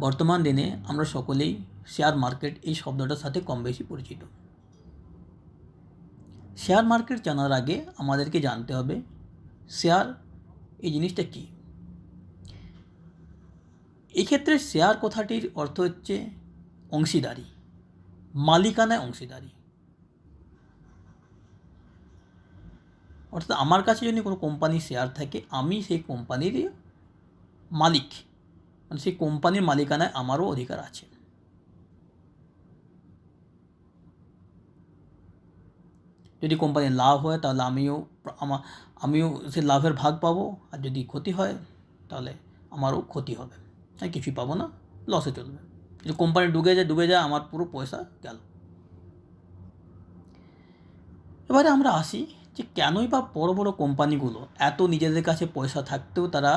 বর্তমান দিনে আমরা সকলেই শেয়ার মার্কেট এই শব্দটার সাথে কম বেশি পরিচিত। শেয়ার মার্কেট জানার আগে আমাদেরকে জানতে হবে শেয়ার এই জিনিসটা কী? এক্ষেত্রে শেয়ার কথাটির অর্থ হচ্ছে অংশীদারি, মালিকানায় অংশীদারি। অর্থাৎ আমার কাছে যদি কোনো কোম্পানির শেয়ার থাকে, আমি সেই কোম্পানির মালিক। মানে সেই কোম্পানির মালিকানায় আমারও অধিকার আছে যদি কোম্পানির লাভ হয়, তাহলে আমিও আমার আমিও সে লাভের ভাগ পাবো। আর যদি ক্ষতি হয়, তাহলে আমারও ক্ষতি হবে। আমি কিছুই পাবো না লসে চলবে। যদি কোম্পানি ডুবে যায় ডুবে যায়, আমার পুরো পয়সা গেল। এবারে আমরা আসি যে কেনই বা বড় বড় কোম্পানিগুলো এত নিজেদের কাছে পয়সা থাকতেও তারা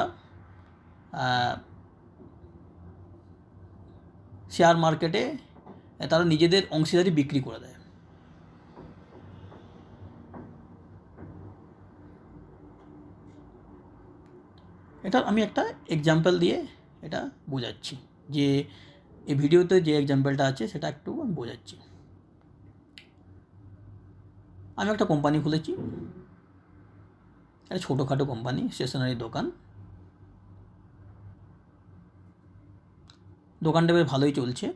শেয়ার মার্কেটে তারা নিজেদের অংশীদারি বিক্রি করে দেয়। এটা আমি একটা এক্সাম্পল দিয়ে এটা বোঝাচ্ছি। যে, এই ভিডিওতে যে এক্সাম্পলটা আছে, সেটা একটু আমি বোঝাচ্ছি। আমি একটা কোম্পানি খুলেছি। একটা ছোটোখাটো কোম্পানি স্টেশনারি দোকান। দোকানটা বেশ ভালোই চলছে।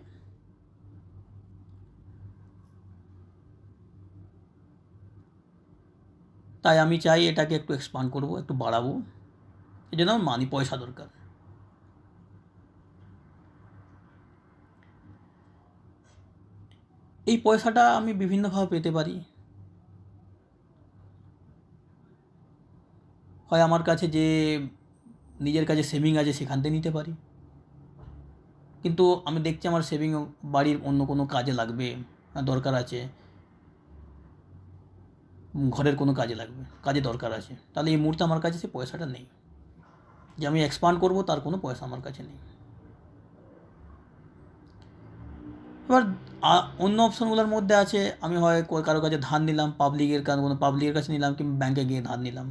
তাই আমি চাই এটাকে একটু এক্সপান্ড করব, একটু বাড়াবো। এই জন্য মানি পয়সা দরকার। এই পয়সাটা আমি বিভিন্নভাবে পেতে পারি। হয় আমার কাছে যে নিজের কাছে সেভিং আছে সেখান থেকে নিতে পারি। কিন্তু আমি দেখছি আমার সেভিং বাড়ির অন্য কোনো কাজে লাগবে দরকার আছে। ঘরের কোনো কাজে লাগবে, কাজে দরকার আছে। তাহলে এই মুহূর্তে আমার কাছে সে পয়সাটা নেই। যে আমি এক্সপান্ড করব, তার কোনো পয়সা আমার কাছে নেই। এবার অন্য অপশনগুলোর মধ্যে আছে, আমি হয় কারও কাছে ধার নিলাম পাবলিকের কারণ কোনো পাবলিকের কাছে নিলাম, কিংবা ব্যাংকে গিয়ে ধার নিলাম।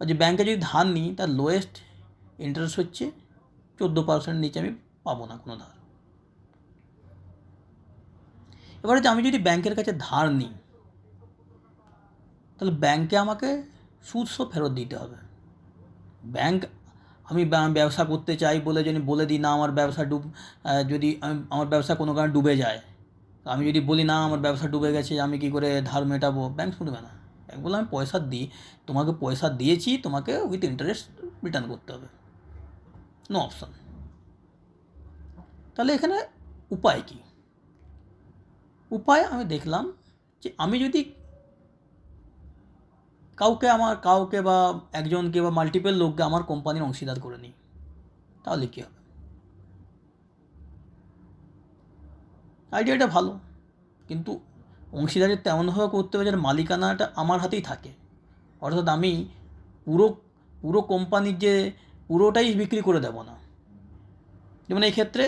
আর যে ব্যাংকে যদি ধার নিই, তার লোয়েস্ট ইন্টারেস্ট হচ্ছে চোদ্দ পার্সেন্ট নিচে আমি পাবো না কোনো ধার। এবারে আমি যদি ব্যাংকের কাছে ধার নিই, তাহলে ব্যাংকে আমাকে সুদ ফেরত দিতে হবে। ব্যাংক, আমি ব্যবসা করতে চাই বলে যদি বলে দিই, না, আমার ব্যবসা ডুব যদি আমি, আমার ব্যবসা কোনো কারণে ডুবে যায় আমি যদি বলি, না, আমার ব্যবসা ডুবে গেছে, আমি কী করে ধার মেটাবো? ব্যাংক শুনবে না। ব্যাংক বলে আমি পয়সা দিই, তোমাকে পয়সা দিয়েছি, তোমাকে উইথ ইন্টারেস্ট রিটার্ন করতে হবে। নো অপশান তাহলে এখানে উপায় কী? উপায় আমি দেখলাম যে আমি যদি কাউকে আমার, কাউকে বা একজনকে বা মাল্টিপল লোককে আমার কোম্পানির অংশীদার করে নিই, তাহলে কী হবে? আইডিয়াটা ভালো, কিন্তু অংশীদারি তেমনভাবে করতে হবে যেন মালিকানাটা আমার হাতেই থাকে। অর্থাৎ আমি পুরো পুরো কোম্পানির যে পুরোটাই বিক্রি করে দেবো না। যেমন এই ক্ষেত্রে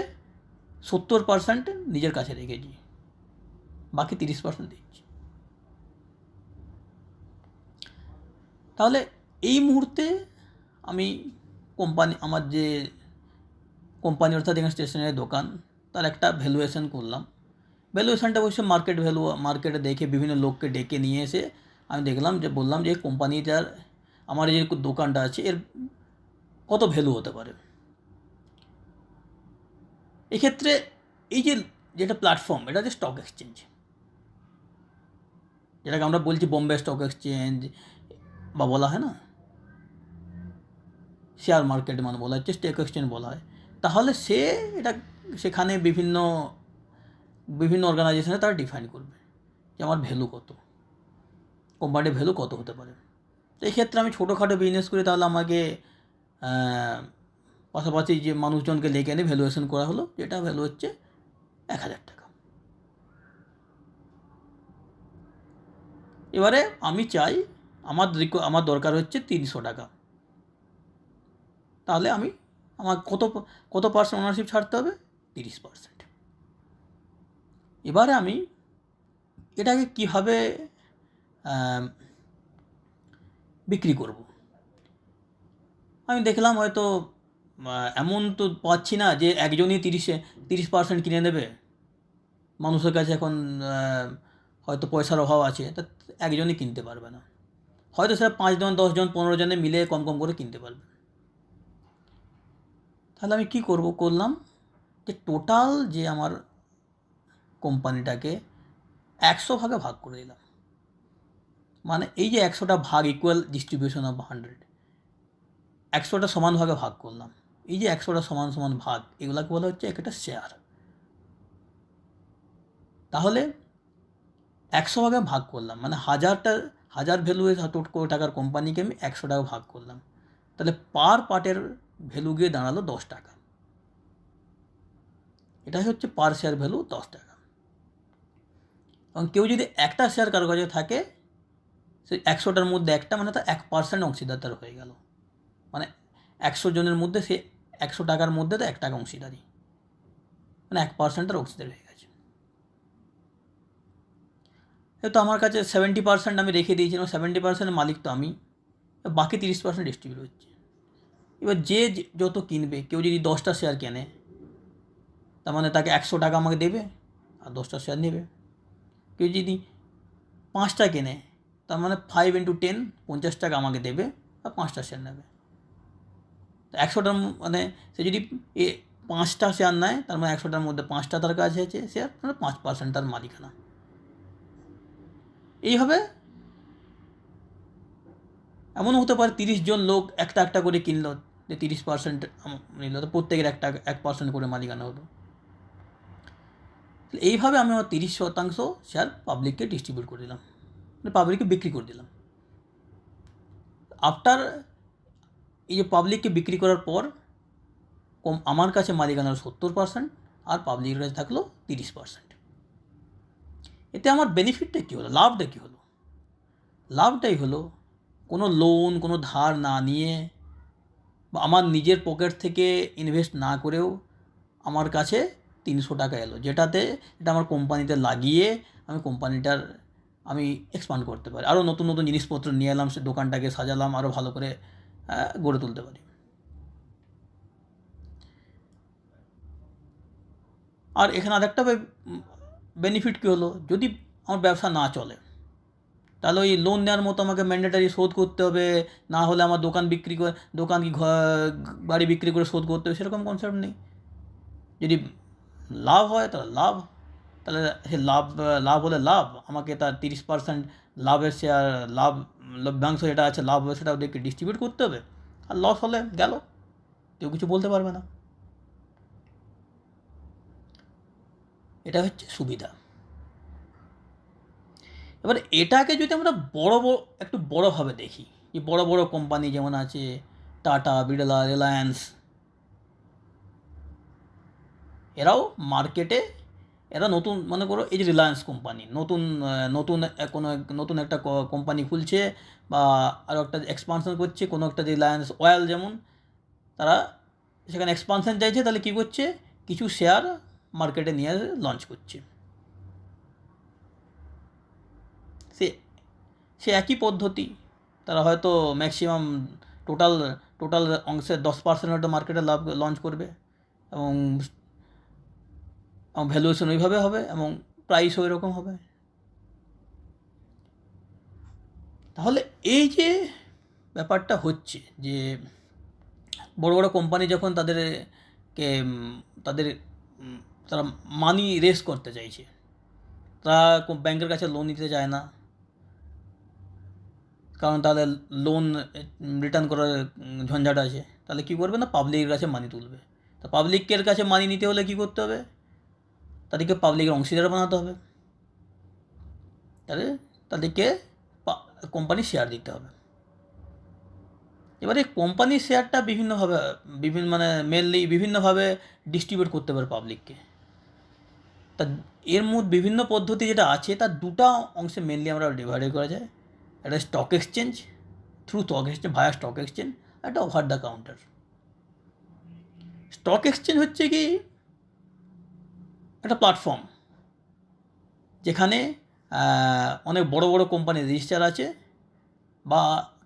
সত্তর পার্সেন্ট নিজের কাছে রেখেছি। বাকি তিরিশ পার্সেন্ট দিচ্ছি। তাহলে এই মুহূর্তে আমি কোম্পানি আমার যে কোম্পানি অর্থাৎ এখানে স্টেশনারি দোকান, তার একটা ভ্যালুয়েশন করলাম। ভ্যালুয়েশনটা অবশ্য মার্কেট ভ্যালু মার্কেটে দেখে বিভিন্ন লোককে ডেকে নিয়ে এসে আমি দেখলাম যে, বললাম যে কোম্পানিটার আমার যে দোকানটা আছে, এর কত ভ্যালু হতে পারে? এক্ষেত্রে এই যে, যেটা প্ল্যাটফর্ম এটা হচ্ছে স্টক এক্সচেঞ্জ যেটাকে আমরা বলছি বোম্বে স্টক এক্সচেঞ্জ বা বলা হয় না? শেয়ার মার্কেট মানে বলা হচ্ছে স্টক এক্সচেঞ্জ বলা হয়। তাহলে সে এটা, সেখানে বিভিন্ন বিভিন্ন অর্গানাইজেশনে তারা ডিফাইন করবে যে আমার ভ্যালু কত। কোম্পানির ভ্যালু কত হতে পারে। তো এই ক্ষেত্রে আমি ছোটোখাটো বিজনেস করি, তাহলে আমাকে পাশাপাশি যে মানুষজনকে লেগে এনে ভ্যালুয়েশন করা হলো, যেটা ভ্যালু হচ্ছে এক হাজার টাকা। এবারে আমি চাই আমার আমার দরকার হচ্ছে তিনশো টাকা। তাহলে আমি আমার কত কত পার্সেন্ট ওনারশিপ ছাড়তে হবে? তিরিশ পার্সেন্ট এবারে আমি এটাকে কীভাবে বিক্রি করব? আমি দেখলাম হয়তো এমন তো পাচ্ছি না যে একজনই তিরিশে, তিরিশ পার্সেন্ট কিনে নেবে মানুষের কাছে এখন হয়তো পয়সার অভাব আছে, তা একজনই কিনতে পারবে না। হয়তো স্যার পাঁচজন দশজন পনেরো জনে মিলে কম কম করে কিনতে পারবে। তাহলে আমি কি করব, করলাম যে টোটাল যে আমার কোম্পানিটাকে একশো ভাগে ভাগ করে দিলাম। মানে এই যে একশোটা ভাগ ইকুয়াল ডিস্ট্রিবিউশন অফ হান্ড্রেড একশোটা সমান ভাগে ভাগ করলাম। এই যে একশোটা সমান সমান ভাগ, এগুলাকে বলা হচ্ছে একটা শেয়ার তাহলে একশো ভাগে ভাগ করলাম মানে হাজারটা, হাজার ভ্যালু টোট করে টাকার কোম্পানিকে আমি একশো টাকা ভাগ করলাম। তাহলে পার পার্টের ভ্যালু গিয়ে দাঁড়াল দশ টাকা। এটাই হচ্ছে পার শেয়ার ভ্যালু দশ টাকা। এবং কেউ যদি একটা শেয়ার কারও কাছে থাকে সে একশোটার মধ্যে একটা মানে তার এক পার্সেন্ট অংশীদারতার হয়ে গেল। মানে একশো জনের মধ্যে সে একশো টাকার মধ্যে তো এক টাকা অংশীদারি মানে এক পার্সেন্টের অংশীদার হয়ে গেছে। তো আমার কাছে সেভেন্টি পার্সেন্ট আমি রেখে দিয়েছিলাম সেভেন্টি পার্সেন্টের মালিক তো আমি। বাকি তিরিশ পার্সেন্ট ডিস্ট্রিবিউট হচ্ছে। এবার যে যত কিনবে, কেউ যদি দশটা শেয়ার কেনে, তার মানে তাকে একশো টাকা আমাকে দেবে, আর দশটা শেয়ার নেবে। কেউ যদি পাঁচটা কেনে, তার মানে ফাইভ ইন্টু টেন পঞ্চাশ টাকা আমাকে দেবে, আর পাঁচটা শেয়ার নেবে। একশোটার মানে সে যদি এ পাঁচটা শেয়ার নেয়, তার মানে একশোটার মধ্যে পাঁচটা তার কাছে আছে শেয়ার মানে পাঁচ পার্সেন্ট তার মালিকানা। এইভাবে এমনও হতে পারে তিরিশ জন লোক একটা একটা করে কিনলো, যে তিরিশ পার্সেন্ট নিল, তো প্রত্যেকের একটা এক পার্সেন্ট করে মালিকানা হলো। এইভাবে আমি আমার তিরিশ শতাংশ শেয়ার পাবলিককে ডিস্ট্রিবিউট করে দিলাম। মানে পাবলিককে বিক্রি করে দিলাম। আফটার এই যে পাবলিককে বিক্রি করার পর, কম আমার কাছে মালিকানা সত্তর পার্সেন্ট আর পাবলিকের কাছে থাকল তিরিশ পার্সেন্ট এতে আমার বেনিফিটটা কী হলো? লাভটা কী হলো? লাভটাই হলো কোনো লোন কোনো ধার না নিয়ে বা আমার নিজের পকেট থেকে ইনভেস্ট না করেও আমার কাছে তিনশো টাকা এলো, যেটাতে এটা আমার কোম্পানিতে লাগিয়ে আমি কোম্পানিটার আমি এক্সপান্ড করতে পারি। আরও নতুন নতুন জিনিসপত্র নিয়ে এলাম, সে দোকানটাকে সাজালাম, আরও ভালো করে গড়ে তুলতে পারি। আর এখানে আরেকটা বেনিফিট কী হলো? যদি আমার ব্যবসা না চলে, তাহলে ওই লোন নেওয়ার মতো আমাকে ম্যান্ডেটারি শোধ করতে হবে, না হলে আমার দোকান বিক্রি করে, দোকান কি বাড়ি বিক্রি করে শোধ করতে হবে, সেরকম কনসেপ্ট নেই। যদি লাভ হয়, তাহলে লাভ, তাহলে সে লাভ লাভ হলে লাভ, আমাকে তার তিরিশ পার্সেন্ট লাভের শেয়ার লাভ লভ্যাংশ যেটা আছে, লাভ হবে সেটা ওদেরকে ডিস্ট্রিবিউট করতে হবে। আর লস হলে গেল। কেউ কিছু বলতে পারবে না। এটা হচ্ছে সুবিধা। এবার এটাকে যদি আমরা বড় বড়, একটু বড়োভাবে দেখি, যে বড় বড় কোম্পানি যেমন আছে টাটা বিড়লা রিলায়েন্স এরাও মার্কেটে এরা নতুন, মনে করো এই যে রিলায়েন্স কোম্পানি নতুন নতুন কোনো নতুন একটা কোম্পানি খুলছে বা আরও একটা এক্সপানশন করছে, কোনো একটা রিলায়েন্স অয়েল যেমন, তারা সেখানে এক্সপানশন চাইছে, তাহলে কী করছে? কিছু শেয়ার মার্কেটে নিয়ে লঞ্চ করছে। সে সে একই পদ্ধতি, তারা হয়তো ম্যাক্সিমাম টোটাল টোটাল অংশের দশ পার্সেন্ট হয়তো মার্কেটে লাভ লঞ্চ করবে এবং ভ্যালুয়েশন ওইভাবে হবে এবং প্রাইসও এরকম হবে। তাহলে এই যে ব্যাপারটা হচ্ছে যে বড় বড় কোম্পানি যখন তাদেরকে তাদের তারা মানি রেস করতে চাইছে, তারা ব্যাংকের কাছে লোন নিতে চায় না। কারণ তাহলে লোন রিটার্ন করার ঝঞ্ঝাট আছে। তাহলে কী করবে না? পাবলিকের কাছে মানি তুলবে। তা পাবলিকের কাছে মানি নিতে হলে কী করতে হবে? তাদেরকে পাবলিকের অংশীদার বানাতে হবে। তাহলে তাদেরকে কোম্পানি শেয়ার দিতে হবে। এবারে কোম্পানির শেয়ারটা বিভিন্নভাবে বিভিন্ন মানে মেনলি বিভিন্নভাবে ডিস্ট্রিবিউট করতে পারে পাবলিককে তা এর মধ্যে বিভিন্ন পদ্ধতি যেটা আছে তার দুটা অংশে মেনলি আমরা ডিভাইড করা যায়। একটা stock exchange through stock exchange via stock exchange একটা over the counter stock exchange হচ্ছে কি একটা প্ল্যাটফর্ম যেখানে অনেক বড় বড় কোম্পানি রেজিস্টার আছে বা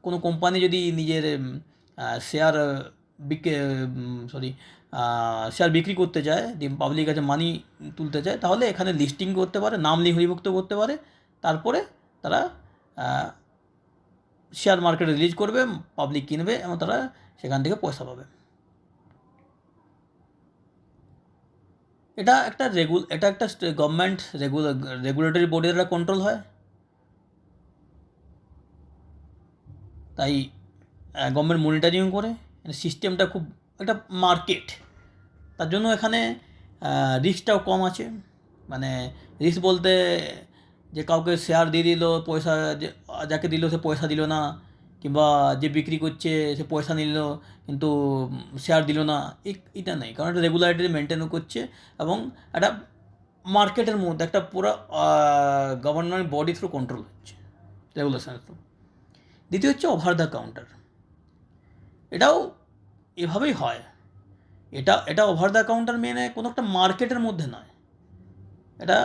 কোনো কোম্পানি যদি নিজের শেয়ার বিকে সরি শেয়ার বিক্রি করতে চায় পাবলিক কাছে মানি তুলতে চায়, তাহলে এখানে লিস্টিং করতে পারে, নাম লিপিভুক্ত করতে পারে, তারপরে তারা শেয়ার মার্কেটে রিলিজ করবে পাবলিক কিনবে এবং তারা সেখান থেকে পয়সা পাবে। এটা একটা রেগুল এটা একটা গভর্নমেন্ট রেগুলার রেগুলেটরি বোর্ডের একটা কন্ট্রোল হয়। তাই গভর্নমেন্ট মনিটারিং করে। সিস্টেমটা খুব একটা মার্কেট তার জন্য এখানে রিস্কটাও কম আছে। মানে রিস্ক বলতে যে কাউকে শেয়ার দিয়ে দিল, পয়সা যাকে দিল সে পয়সা দিল না। কিংবা যে বিক্রি করছে, সে পয়সা নিল, কিন্তু শেয়ার দিল না এটা নেই। কারণ এটা রেগুলারিটি মেনটেনও করছে এবং একটা মার্কেটের মধ্যে একটা পুরো গভর্নমেন্ট বডি থ্রু কন্ট্রোল হচ্ছে রেগুলেশনের থ্রু দ্বিতীয় হচ্ছে ওভার দ্য কাউন্টার এটাও এভাবেই হয়। এটা এটা ওভার দ্য কাউন্টার মেনে কোনো একটা মার্কেটের মধ্যে নয়। এটা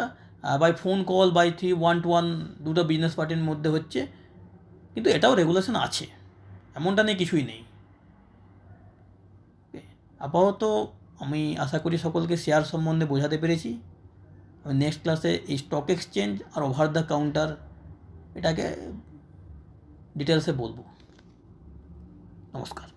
by phone call by three one two one দুটো বিজনেস পার্টির মধ্যে হচ্ছে। কিন্তু এটাও রেগুলেশন আছে, এমনটা নেই কিছুই নেই। আপাতত আমি আশা করি সকলকে শেয়ার সম্বন্ধে বোঝাতে পেরেছি। আমি নেক্সট ক্লাসে এই স্টক এক্সচেঞ্জ আর ওভার দ্য কাউন্টার এটাকে ডিটেলসে বলব। নমস্কার।